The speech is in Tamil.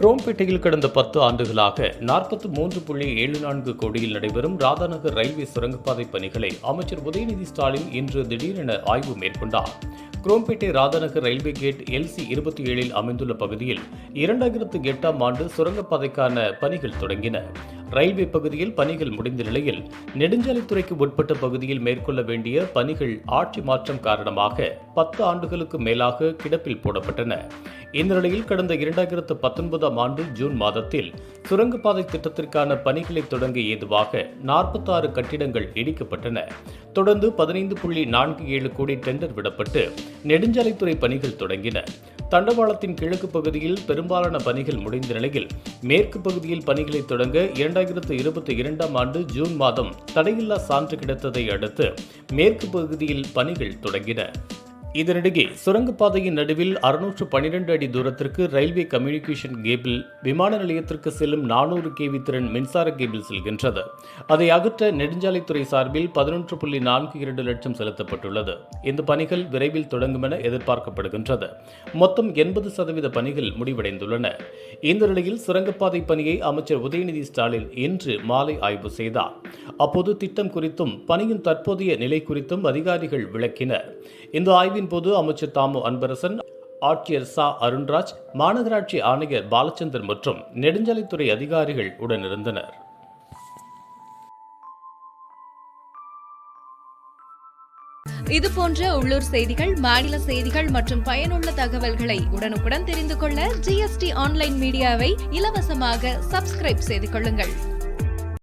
குரோம்பேட்டையில் கடந்த பத்து ஆண்டுகளாக நாற்பத்தி மூன்று புள்ளி ஏழு நான்கு கோடியில் நடைபெறும் ராதாநகர் ரயில்வே சுரங்கப்பாதை பணிகளை அமைச்சர் உதயநிதி ஸ்டாலின் இன்று திடீரென ஆய்வு மேற்கொண்டார். Chromepet Radhanagar railway gate LC இருபத்தி ஏழில் அமைந்துள்ள பகுதியில் இரண்டாயிரத்து எட்டாம் ஆண்டு சுரங்கப்பாதைக்கான பணிகள் தொடங்கின. ரயில்வே பகுதியில் பணிகள் முடிந்த நிலையில் நெடுஞ்சாலைத்துறைக்கு உட்பட்ட பகுதியில் மேற்கொள்ள வேண்டிய பணிகள் ஆட்சி மாற்றம் காரணமாக பத்து ஆண்டுகளுக்கு மேலாக கிடப்பில் போடப்பட்டன. இந்த நிலையில் கடந்த இரண்டாயிரத்து பத்தொன்பதாம் ஆண்டு ஜூன் மாதத்தில் சுரங்கப்பாதை திட்டத்திற்கான பணிகளை தொடங்க ஏதுவாக நாற்பத்தாறு கட்டிடங்கள் இடிக்கப்பட்டன. தொடர்ந்து பதினைந்து புள்ளி நான்கு ஏழு கோடி டெண்டர் விடப்பட்டு நெடுஞ்சாலைத்துறை பணிகள் தொடங்கின. தண்டவாளத்தின் கிழக்கு பகுதியில் பெரும்பாலான பணிகள் முடிந்த நிலையில் மேற்கு பகுதியில் பணிகளை தொடங்க இரண்டாயிரத்து இருபத்தி இரண்டாம் ஆண்டு ஜூன் மாதம் தடையில்லா சான்று கிடைத்ததை அடுத்து மேற்கு பகுதியில் பணிகள் தொடங்கின. இதனிடையே சுரங்கப்பாதையின் நடுவில் அறுநூற்று பன்னிரண்டு அடி தூரத்திற்கு ரயில்வே கம்யூனிகேஷன் கேபிள் விமான நிலையத்திற்கு செல்லும் நானூறு கேவி திறன் மின்சார கேபிள் செல்கின்றது. அதை அகற்ற நெடுஞ்சாலைத்துறை சார்பில் பதினொன்று புள்ளி நான்கு இரண்டு லட்சம் செலுத்தப்பட்டுள்ளது. இந்த பணிகள் விரைவில் தொடங்கும் என எதிர்பார்க்கப்படுகின்றது. மொத்தம் எண்பது சதவீத பணிகள் முடிவடைந்துள்ளன. இந்த நிலையில் சுரங்கப்பாதை பணியை அமைச்சர் உதயநிதி ஸ்டாலின் இன்று மாலை ஆய்வு செய்தார். அப்போது திட்டம் குறித்தும் பணியின் தற்போதைய நிலை குறித்தும் அதிகாரிகள் விளக்கினர். இந்த ஆய்வின் போது அமைச்சர் தாமு அன்பரசன் ஆட்சியர் சா. அருண்ராஜ் மாநகராட்சி ஆணையர் பாலச்சந்தர் மற்றும் நெடுஞ்சாலைத்துறை அதிகாரிகள் உடனிருந்தனர் இது போன்ற உள்ளூர் செய்திகள் மாநில செய்திகள் மற்றும் பயனுள்ள தகவல்களை உடனுக்குடன் தெரிந்து கொள்ள ஜிஎஸ்டி ஆன்லைன் மீடியாவை இலவசமாக சப்ஸ்கிரைப் செய்து கொள்ளுங்கள்.